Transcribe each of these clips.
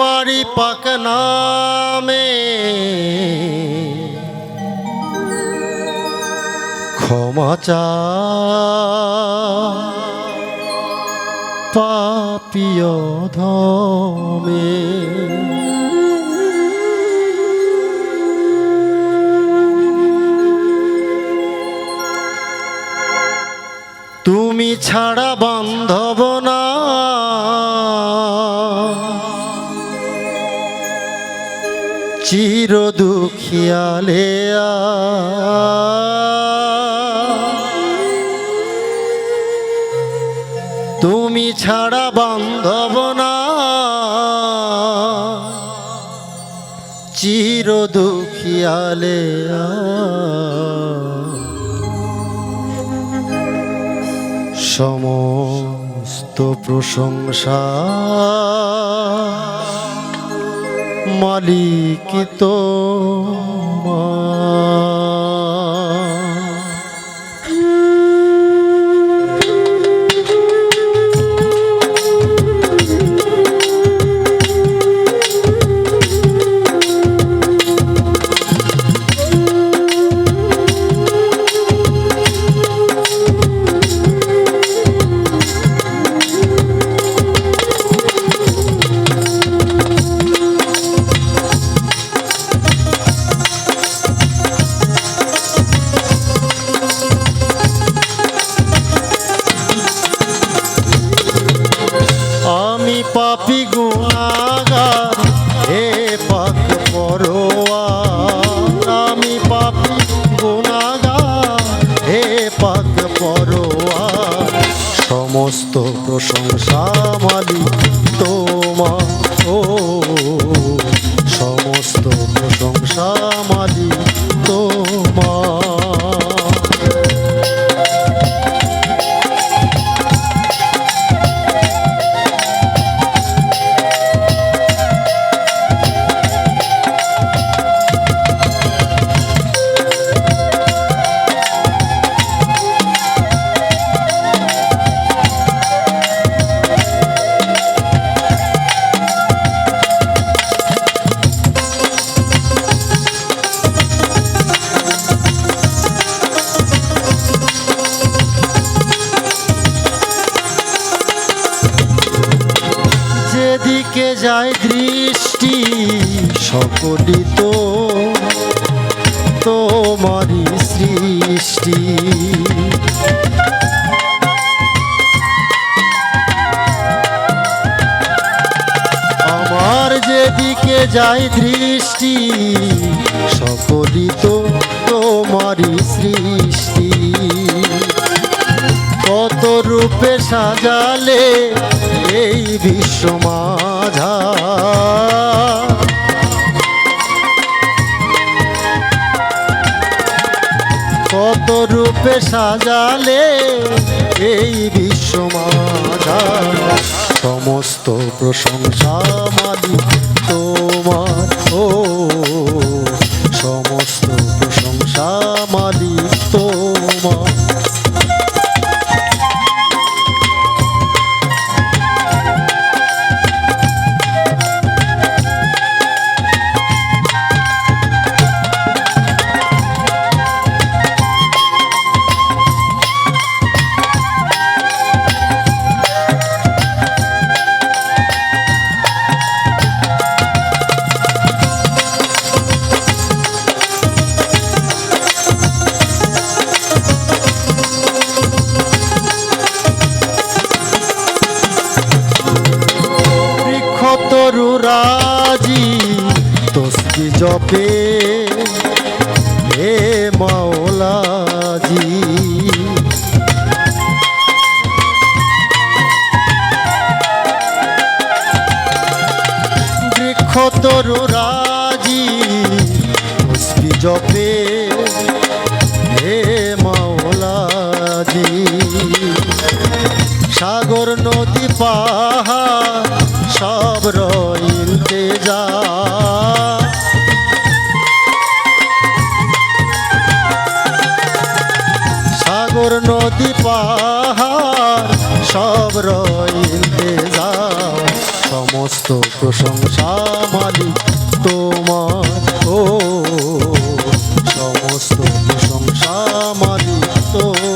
তোমারই পাক নামে ক্ষমা চা পাপিয় তুমি ছাড়া বান্ধব না। চির দুখিয়ালে তুমি ছাড়া বান্ধব না। চির দুখিয়ালে সমস্ত প্রশংসা মালিক যায় দৃষ্টি সকলই তো তোমারই সৃষ্টি। আমার যেদিকে যায় দৃষ্টি সকলই তো তোমারই সৃষ্টি। কত রূপে সাজালে এই বিশ্ব মাঝা কত রূপে সাজালে এই বিশ্ব মাঝা সমস্ত প্রশংসা মালিক তোমার। ও রাজি তস্তি জপে হে মাওলাজি। বৃক্ষ তরু রাজি তস্তি জপে হে মাওলাজি। সাগর, নদী, পাহাড়, সব রইলতে পাহাড় সব রইলতে যাও সমস্ত প্রশংসা মালিক তোমার ও। সমস্ত প্রশংসা মালিক তোমার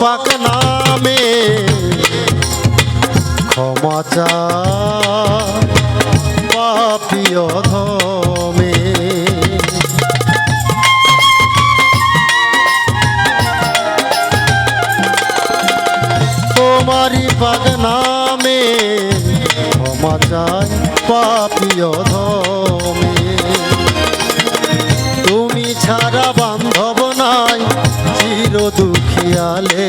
পাক নামে। ক্ষমা চা পাপিয় ধমে। তোমারই পাক নামে ক্ষমা চাই পাপিয় ধমে। তুমি ছাড়া বান্ধব চির দুখিয়ালে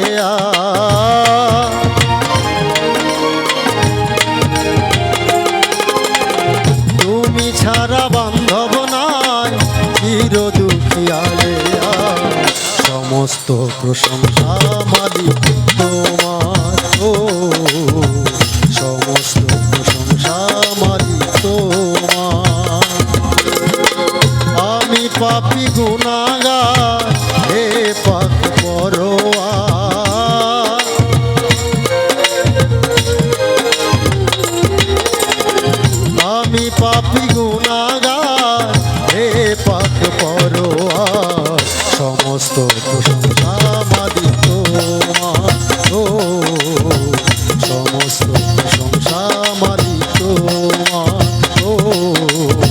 তুমি ছাড়া বান্ধব নাই চির দুখিয়ালে সমস্ত প্রশংসা মালিক পাপি হে পাক পরোয়া। আমি পাপি গুনাগার হে পাক পরোয়া। সমস্ত প্রশংসা ও